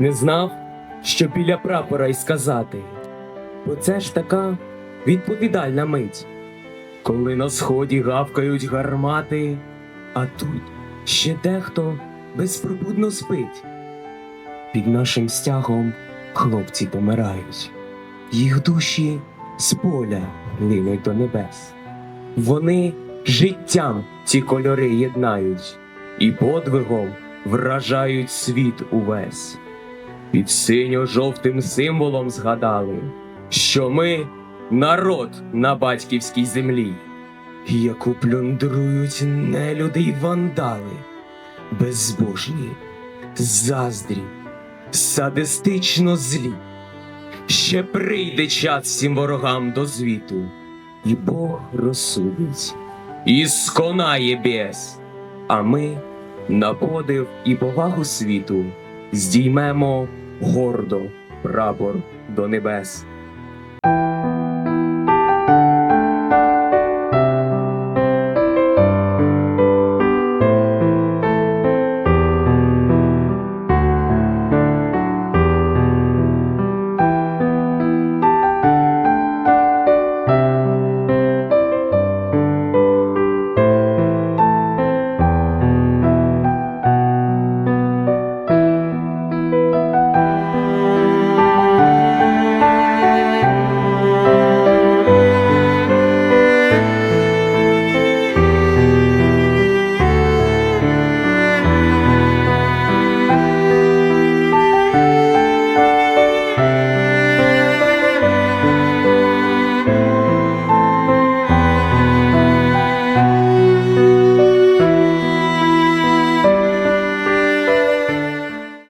не знав, що біля прапора й сказати. Бо це ж така відповідальна мить, коли на сході гавкають гармати, а тут ще дехто безпробудно спить. Під нашим стягом хлопці помирають, їх душі з поля линуть до небес. Вони життям ці кольори єднають і подвигом вражають світ увесь. Під синьо-жовтим символом згадали, що ми народ на батьківській землі, яку плюндрують нелюди й вандали, безбожні, заздрі, садистично злі. Ще прийде час всім ворогам до звіту, і Бог розсудить, і сконає бес, а ми на подив і повагу світу здіймемо гордо прапор до небес.